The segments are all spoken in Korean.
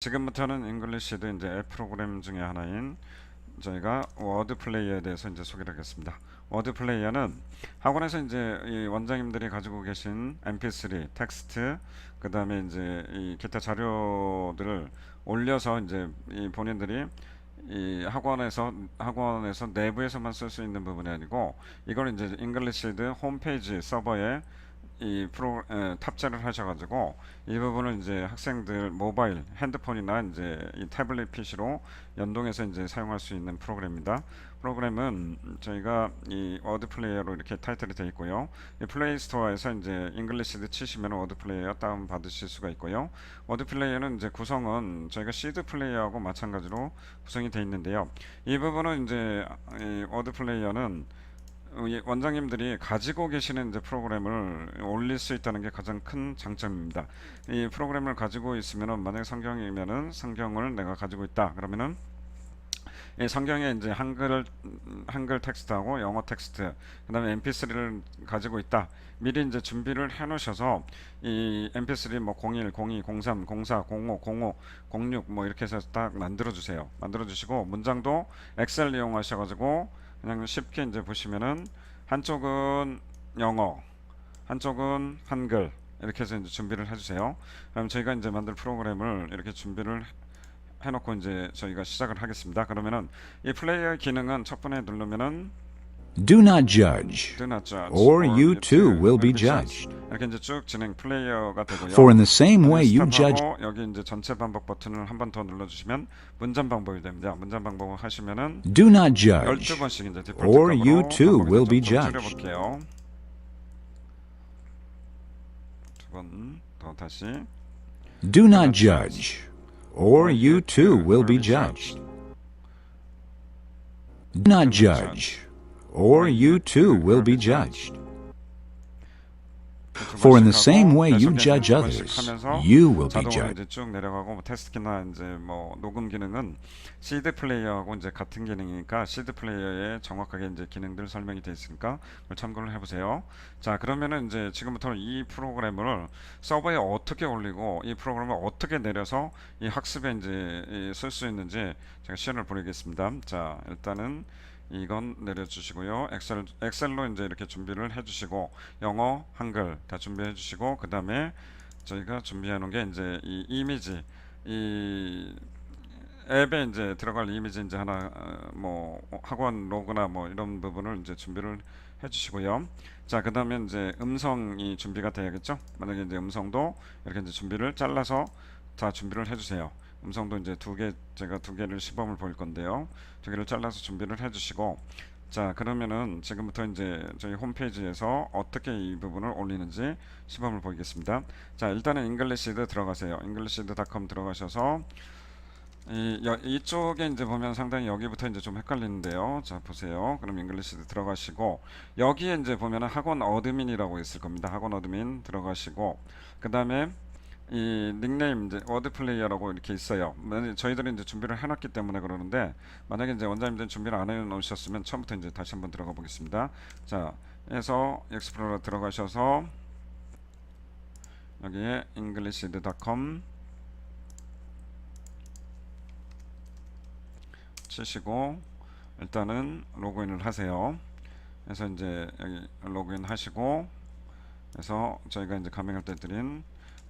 지금부터는 잉글리시드 이제 앱 프로그램 중에 하나인 저희가 워드 플레이어에 대해서 이제 소개를 하겠습니다. 워드 플레이어는 학원에서 이제 이 원장님들이 가지고 계신 MP3, 텍스트, 그 다음에 이제 이 기타 자료들을 올려서 이제 이 본인들이 이 학원에서 학원에서 내부에서만 쓸 수 있는 부분이 아니고 이걸 이제 잉글리시드 홈페이지 서버에 이 프로 에, 탑재를 하셔가지고 이 부분을 이제 학생들 모바일 핸드폰이나 이제 이 태블릿 PC로 연동해서 이제 사용할 수 있는 프로그램입니다. 프로그램은 저희가 이 워드 플레이어로 이렇게 타이틀이 되어 있고요. 이 플레이 스토어에서 이제 잉글리시드 치시면 워드 플레이어 다운 받으실 수가 있고요. 워드 플레이어는 이제 구성은 저희가 시드 플레이어하고 마찬가지로 구성이 되어 있는데요. 이 부분은 이제 이 워드 플레이어는 이 원장님들이 가지고 계시는 이제 프로그램을 올릴 수 있다는 게 가장 큰 장점입니다. 이 프로그램을 가지고 있으면은 만약 성경이면은 성경을 내가 가지고 있다 그러면은 이 성경에 이제 한글 한글 텍스트하고 영어 텍스트 그다음에 MP3를 가지고 있다. 미리 이제 준비를 해 놓으셔서 이 MP3 뭐 01, 02, 03, 04, 05, 05, 06 뭐 이렇게 해서 딱 만들어 주세요. 만들어 주시고 문장도 엑셀 이용하셔 가지고 그냥 쉽게 이제 보시면은 한쪽은 영어, 한쪽은 한글 이렇게 해서 이제 준비를 해주세요. 그럼 저희가 이제 만들 프로그램을 이렇게 준비를 해놓고 이제 저희가 시작을 하겠습니다. 그러면은 이 플레이어 기능은 첫 번에 누르면은 Do not judge, Do not judge, or you too to will be 이렇게 judged. 이렇게 이제 쭉 진행 플레이어가 되고요. For in the same way you judge, 스탑하고 여기 이제 전체 반복 버튼을 한 번 더 눌러주시면 문전 반복이 됩니다. 문전 반복을 하시면은 do not judge, 12번씩 이제 디폴트 or 값으로 you too 반복을 will be 좀 judged. 줄여볼게요. 두 번 더 다시 do not judge, or you too will be judged. Do not judge, Or you too will be judged. 두 For in the same way you judge others, you will be judged. 쭉 내려가고 뭐 테스트키나 이제 뭐 녹음 기능은 CD 플레이어하고 이제 같은 기능이니까 CD 플레이어에 정확하게 이제 기능들 설명이 되어 있으니까 그걸 참고를 해보세요. 자 그러면은 이제 지금부터 이 프로그램을 서버에 어떻게 올리고 이 프로그램을 어떻게 내려서 이 학습에 이제 쓸 수 있는지 제가 시연을 보내겠습니다. 자 일단은 이건 내려주시고요. 엑셀 엑셀로 이제 이렇게 준비를 해주시고 영어, 한글 다 준비해 주시고 그 다음에 저희가 준비해 놓은 게 이제 이 이미지 이 앱에 이제 들어갈 이미지 이제 하나 어, 뭐 학원 로고나 뭐 이런 부분을 이제 준비를 해주시고요. 자, 그 다음에 이제 음성이 준비가 돼야겠죠. 만약에 이제 음성도 이렇게 이제 준비를 잘라서 다 준비를 해주세요. 음성도 이제 두 개 제가 두 개를 시범을 보일 건데요. 두 개를 잘라서 준비를 해주시고 자 그러면은 지금부터 이제 저희 홈페이지에서 어떻게 이 부분을 올리는지 시범을 보이겠습니다. 자 일단은 잉글리시드 들어가세요. 잉글리시드닷컴 들어가셔서 이, 여, 이쪽에 이제 보면 상당히 여기부터 이제 좀 헷갈리는데요. 자 보세요. 그럼 잉글리시드 들어가시고 여기에 이제 보면은 학원 어드민이라고 있을 겁니다. 학원 어드민 들어가시고 그 다음에 이 닉네임 이제 워드 플레이어라고 이렇게 있어요. 저희들이 이제 준비를 해놨기 때문에 그러는데 만약에 이제 원장님들 준비를 안 해놓으셨으면 처음부터 이제 다시 한번 들어가 보겠습니다. 자, 해서 익스플로러 들어가셔서 여기에 englishid.com 치시고 일단은 로그인을 하세요. 그래서 이제 여기 로그인 하시고 그래서 저희가 이제 가맹할 때 드린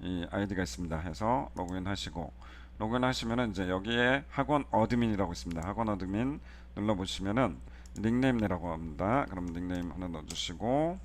이 아이디가 있습니다. 해서 로그인 하시고 로그인 하시면은 이제 여기에 학원 어드민이라고 있습니다. 학원 어드민 눌러 보시면은 닉네임이라고 합니다. 그럼 닉네임 하나 넣어 주시고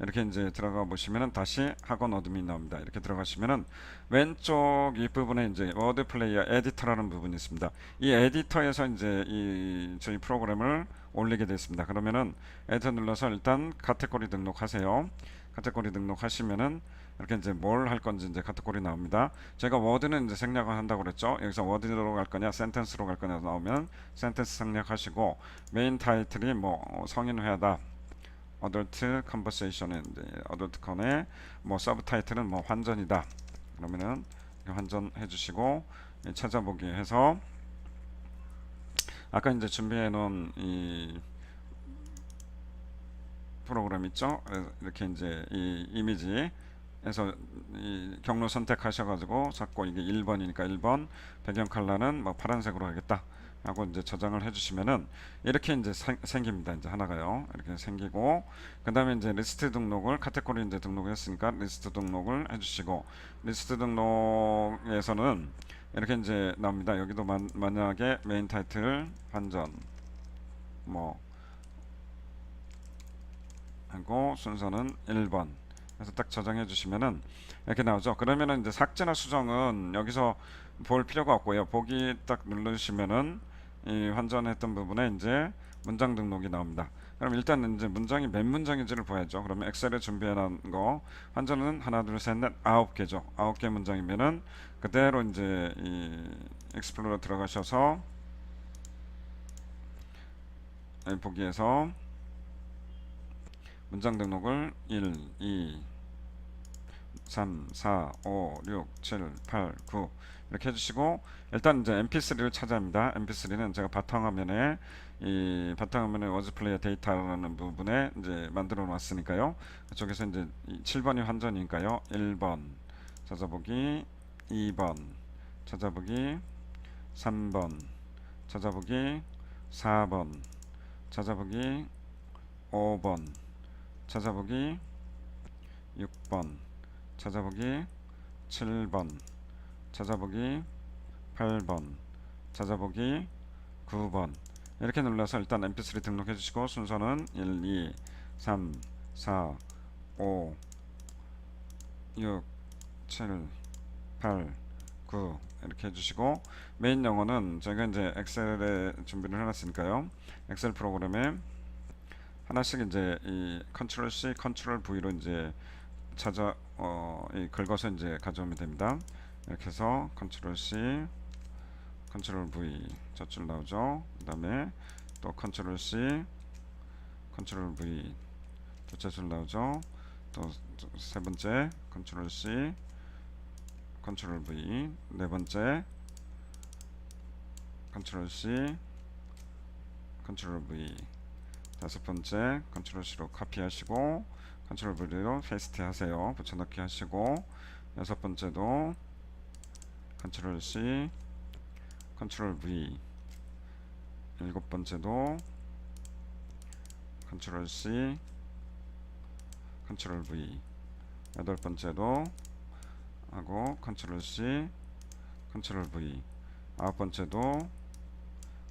이렇게 이제 들어가 보시면은 다시 학원 어드민 나옵니다. 이렇게 들어가시면은 왼쪽 이 부분에 이제 워드 플레이어 에디터라는 부분이 있습니다. 이 에디터에서 이제 이 저희 프로그램을 올리게 됐습니다. 그러면은 에디터 눌러서 일단 카테고리 등록하세요. 카테고리 등록하시면은 이렇게 이제 뭘 할 건지 이제 카테고리 나옵니다. 제가 워드는 이제 생략을 한다고 그랬죠. 여기서 워드로 갈 거냐, 센텐스로 갈 거냐 나오면 센텐스 생략하시고 메인 타이틀이 뭐 성인회다. 어덜트 컨버세이션에 어덜트 컨의 뭐 서브 타이틀은 뭐 환전이다. 그러면은 환전해 주시고 찾아보기 해서 아까 이제 준비해 놓은 이 프로그램 있죠? 이렇게 이제 이 이미지 에서 이 경로 선택하셔가지고 자꾸 이게 1번이니까 1번 배경 컬러는 뭐 파란색으로 하겠다. 하고 이제 저장을 해주시면은 이렇게 이제 생, 생깁니다. 이제 하나가요. 이렇게 생기고 그 다음에 이제 리스트 등록을 카테고리 이제 등록했으니까 리스트 등록을 해주시고 리스트 등록에서는 이렇게 이제 나옵니다. 여기도 만, 만약에 메인 타이틀 환전 뭐 하고 순서는 1번 그래서 딱 저장해 주시면은 이렇게 나오죠. 그러면은 이제 삭제나 수정은 여기서 볼 필요가 없고요. 보기 딱 누르시면은 이 환전했던 부분에 이제 문장 등록이 나옵니다. 그럼 일단 이제 문장이 몇 문장인지를 봐야죠. 그러면 엑셀에 준비해 놓은 거 환전은 하나 둘 셋 넷 아홉 개죠. 아홉 개 문장이면은 그대로 이제 이 익스플로러 들어가셔서 이 보기에서 문장 등록을 1, 2, 3, 4, 5, 6, 7, 8, 9 이렇게 해주시고 일단 이제 MP3를 찾아합니다. MP3는 제가 바탕화면에 이 바탕화면에 워즈플레이어 데이터라는 부분에 이제 만들어 놨으니까요. 그쪽에서 이제 7번이 환전이니까요. 1번 찾아보기, 2번 찾아보기, 3번 찾아보기, 4번 찾아보기, 5번 찾아보기 6번 찾아보기 7번 찾아보기 8번 찾아보기 9번. 이렇게 눌러서 일단 mp3 등록해 주시고 순서는 1, 2, 3, 4, 5, 6, 7, 8, 9 이렇게 해주시고 메인 영어는 저희가 이제 엑셀에 준비를 해놨으니까요. 엑셀 프로그램에 하나씩 이제 이 컨트롤 C, 컨트롤 V로 이제 찾아 어, 이 긁어서 이제 가져오면 됩니다. 이렇게 해서 컨트롤 C, 컨트롤 V 저줄 나오죠. 그다음에 또 컨트롤 C, 컨트롤 V 둘째 줄 나오죠. 또 세 번째 컨트롤 C, 컨트롤 V 네 번째 컨트롤 C, 컨트롤 V 다섯 번째 컨트롤 C로 카피하시고 컨트롤 V로 페이스트 하세요. 붙여넣기 하시고 여섯 번째도 컨트롤 C 컨트롤 V. 일곱 번째도 컨트롤 C 컨트롤 V. 여덟 번째도 하고 컨트롤 C 컨트롤 V. 아홉 번째도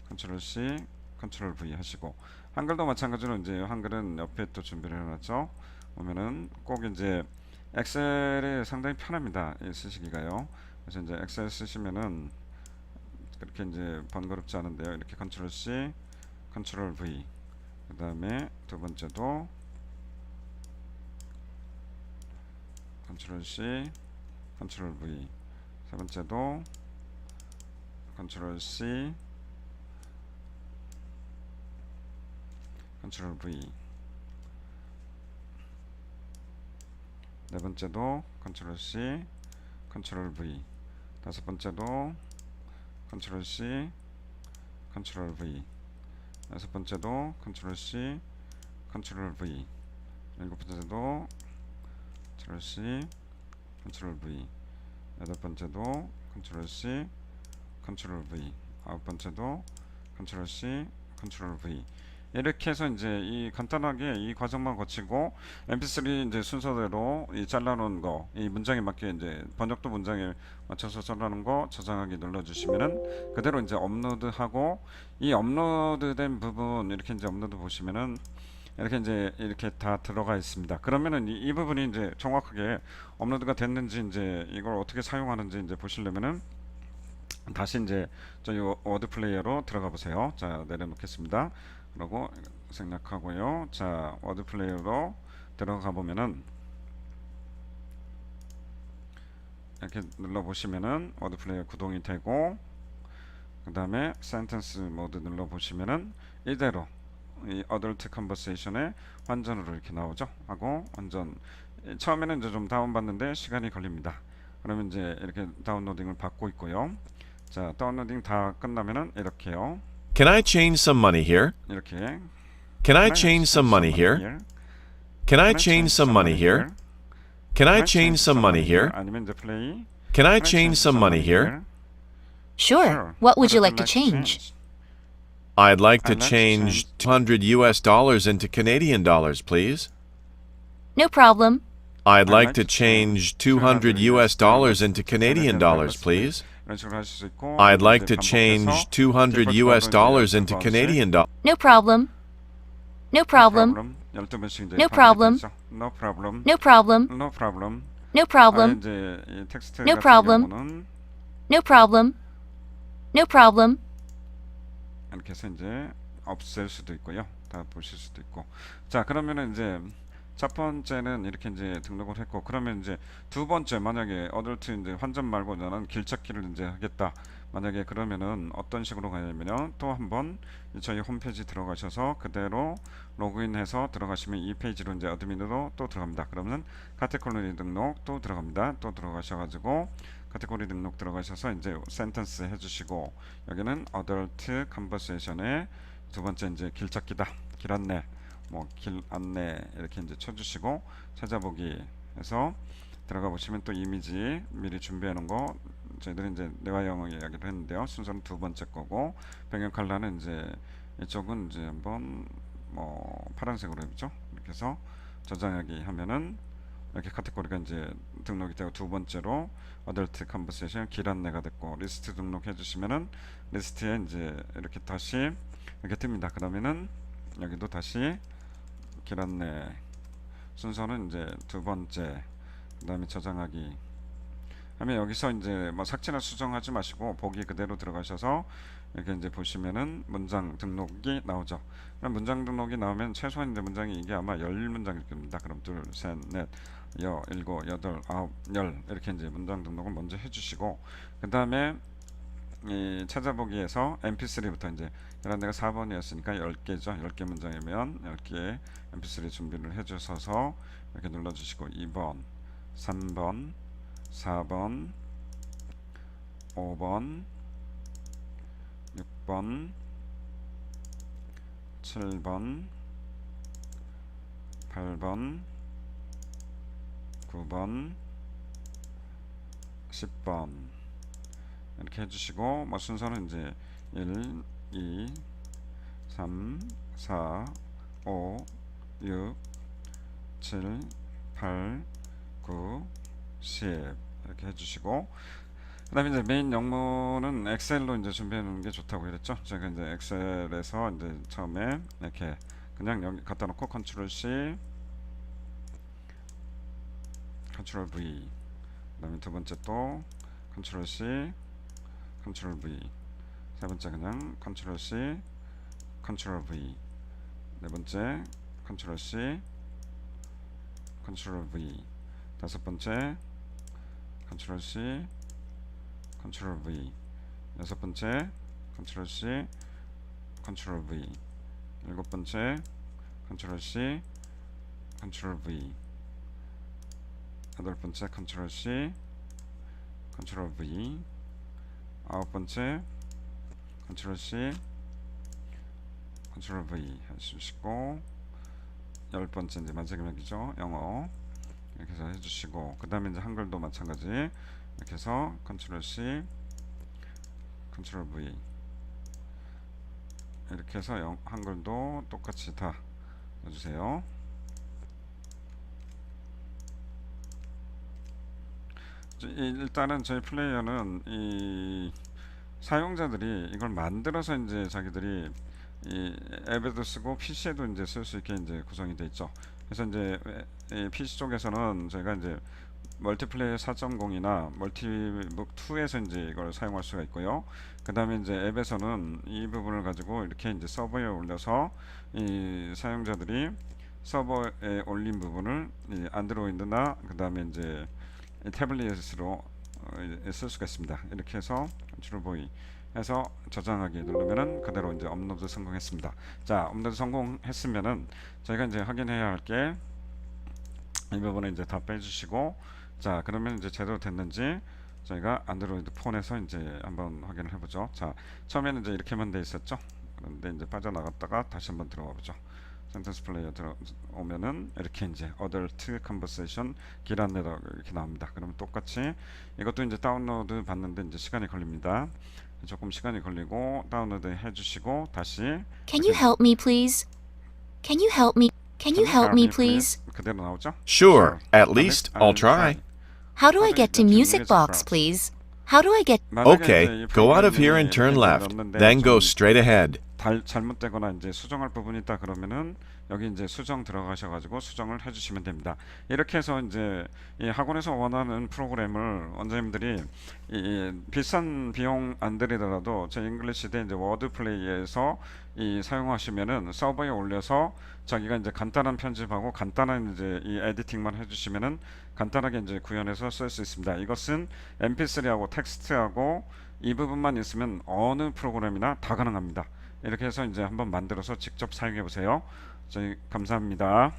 컨트롤 C 컨트롤 V 하시고 한글도 마찬가지로 이제 한글은 옆에 또 준비를 해놨죠. 보면은 꼭 이제 엑셀이 상당히 편합니다. 이 쓰시기가요. 그래서 이제 엑셀 쓰시면은 그렇게 이제 번거롭지 않은데요. 이렇게 컨트롤 C, 컨트롤 V. 그 다음에 두 번째도 컨트롤 C, 컨트롤 V. 세 번째도 컨트롤 C, 컨트롤 V 네 번째도 컨트롤 C 컨트롤 V. 다섯 번째도 컨트롤 C 컨트롤 V. 여섯 번째도 컨트롤 C 컨트롤 V. 일곱 번째도 컨트롤 C 컨트롤 V. 여덟 번째도 컨트롤 C 컨트롤 V. 아홉 번째도 컨트롤 C 컨트롤 V 이렇게 해서 이제 이 간단하게 이 과정만 거치고 mp3 이제 순서대로 이 잘라놓은 거 이 문장에 맞게 이제 번역도 문장에 맞춰서 잘라놓은 거 저장하기 눌러주시면은 그대로 이제 업로드하고 이 업로드된 부분 이렇게 이제 업로드 보시면은 이렇게 이제 이렇게 다 들어가 있습니다. 그러면은 이, 이 부분이 이제 정확하게 업로드가 됐는지 이제 이걸 어떻게 사용하는지 이제 보시려면은 다시 이제 저희 워드 플레이어로 들어가 보세요. 자 내려놓겠습니다. 그리고 생략하고요. 자 워드 플레이어로 들어가 보면은 이렇게 눌러 보시면은 워드 플레이어 구동이 되고 그 다음에 센텐스 모드 눌러 보시면은 이대로 이 어덜트 컨버세이션의 완전으로 이렇게 나오죠. 하고 완전 이 처음에는 이제 좀 다운받는데 시간이 걸립니다. 그러면 이제 이렇게 다운로딩을 받고 있고요. 자 다운로딩 다 끝나면은 이렇게요. Can I change some money here? 이렇게 Can I change some money here? Can I change some money here? Can I change some money here? 아니면 이제 플레이. Can I change some money here? Sure. What would you like to change? I'd like to I'd like to change change- 200 US dollars into Canadian dollars, please. No problem. I'd like like to to change 200 US dollars into Canadian dollars, please. 이런 식으로 하실 수 있고. I'd like 이제 to change 반복해서 200 디폴트 US 번호 dollars 이제 into 12번째. Canadian dollars. No problem. No problem. 12번씩 이제 No 반복이 problem. 되죠. No problem. No problem. No problem. No 아예 problem. 이제 이 텍스트 No 같은 problem. 경우는 No problem. No problem. 이렇게 해서 이제 없앨 수도 있고요. 다 보실 수도 있고. 자, 그러면은 이제 첫 번째는 이렇게 이제 등록을 했고, 그러면 이제 두 번째 만약에 어덜트 이제 환전 말고 나는 길찾기를 이제 하겠다. 만약에 그러면은 어떤 식으로 가냐면요. 또 한번 저희 홈페이지 들어가셔서 그대로 로그인해서 들어가시면 이 페이지로 이제 어드민으로 또 들어갑니다. 그러면 카테고리 등록 또 들어갑니다. 또 들어가셔 가지고 카테고리 등록 들어가셔서 이제 센텐스 해주시고 여기는 어덜트 컨버세이션에 두 번째 이제 길찾기다 길 안내 뭐 길 안내 이렇게 이제 쳐주시고 찾아보기 해서 들어가 보시면 또 이미지 미리 준비해 놓은 거 저희들이 이제 내화 영어 이야기를 했는데요 순서는 두 번째 거고 배경 컬러는 이제 이쪽은 이제 한번 뭐 파란색으로 해보죠 이렇게 해서 저장하기 하면은 이렇게 카테고리가 이제 등록이 되고 두 번째로 어덜트 컨버세이션 길 안내가 됐고 리스트 등록해 주시면은 리스트에 이제 이렇게 다시 이렇게 뜹니다. 그러면은 여기도 다시 길 안내 순서는 이제 두 번째 그 다음에 저장하기 하면 여기서 이제 뭐 삭제나 수정하지 마시고 보기 그대로 들어가셔서 이렇게 이제 보시면은 문장 등록이 나오죠. 그럼 문장 등록이 나오면 최소한 이제 문장이 이게 아마 열 문장일 겁니다. 그럼 둘, 셋, 넷, 여, 일곱, 여덟, 아홉, 열 이렇게 이제 문장 등록을 먼저 해주시고 그 다음에 이 찾아보기에서 MP3부터 이제 이런 데가 4번이었으니까 10개죠. 10개 문장이면 10개 MP3 준비를 해주셔서 이렇게 눌러주시고 2번, 3번, 4번, 5번, 6번, 7번, 8번, 9번, 10번 이렇게 해주시고 뭐 순서는 이제 1, 2, 3, 4, 5, 6, 7, 8, 9, 10 이렇게 해주시고 그 다음에 이제 메인 영문은 엑셀로 이제 준비해 놓는 게 좋다고 그랬죠. 제가 이제 엑셀에서 이제 처음에 이렇게 그냥 여기 갖다 놓고 컨트롤 C 컨트롤 V 그 다음에 두 번째 또 컨트롤 C 컨트롤 V. 세 번째 그냥 컨트롤 C 컨트롤 V. 네 번째 컨트롤 C 컨트롤 V. 다섯 번째 컨트롤 C 컨트롤 V. 여섯 번째 컨트롤 C 컨트롤 V. 일곱 번째 컨트롤 C 컨트롤 V. 여덟 번째 컨트롤 C 컨트롤 V 아홉 번째 컨트롤 C 컨트롤 V 해주시고 열 번째 이제 마지막이죠 영어. 이렇게 해서 해주시고 그 다음에 이제 한글도 마찬가지. 이렇게 해서 컨트롤 C 컨트롤 V. 이렇게 해서 영, 한글도 똑같이 다 넣어주세요 저- 이- 일단은 저희 플레이어는 이 사용자들이 이걸 만들어서 이제 자기들이 이 앱에도 쓰고 PC에도 이제 쓸 수 있게 이제 구성이 돼 있죠. 그래서 이제 이 PC 쪽에서는 저희가 이제 멀티플레이어 4.0이나 멀티북 2에서 이제 이걸 사용할 수가 있고요. 그 다음에 이제 앱에서는 이 부분을 가지고 이렇게 이제 서버에 올려서 이 사용자들이 서버에 올린 부분을 이 안드로이드나 그 다음에 이제 이 태블릿으로 어, 쓸 수가 있습니다. 이렇게 해서 컨트롤 보이 해서 저장하기 누르면은 그대로 이제 업로드 성공했습니다. 자, 업로드 성공했으면은 저희가 이제 확인해야 할 게 이 부분에 이제 다 빼주시고 자, 그러면 이제 제대로 됐는지 저희가 안드로이드 폰에서 이제 한번 확인을 해보죠. 자, 처음에는 이제 이렇게만 돼 있었죠. 그런데 이제 빠져나갔다가 다시 한번 들어가 보죠. 센텐스 플레이어 들어오면은 이렇게 이제 어덜트 컨버세이션 기란내다 이렇게 나옵니다. 그러면 똑같이 이것도 이제 다운로드 받는데 이제 시간이 걸립니다. 조금 시간이 걸리고 다운로드 해주시고 다시 Can you help me, please? Can you help me? Can you help me, please? 그대로 나오죠? Sure, at least I'll try. How do I get to Music Box, please? How do I get Okay, 이 go out of here and turn left, then go 좀 straight ahead. 달, 잘못되거나 이제 수정할 부분이 있다 그러면은 여기 이제 수정 들어가셔 가지고 수정을 해 주시면 됩니다. 이렇게 해서 이제 이 학원에서 원하는 프로그램을 원장님들이 이, 이 비싼 비용 안 들이더라도 제 잉글리시대 이제 워드 플레이에서 이 사용하시면은 서버에 올려서 자기가 이제 간단한 편집하고 간단한 이제 이 에디팅만 해 주시면은 간단하게 이제 구현해서 쓸 수 있습니다. 이것은 MP3하고 텍스트하고 이 부분만 있으면 어느 프로그램이나 다 가능합니다. 이렇게 해서 이제 한번 만들어서 직접 사용해 보세요. 저희 감사합니다.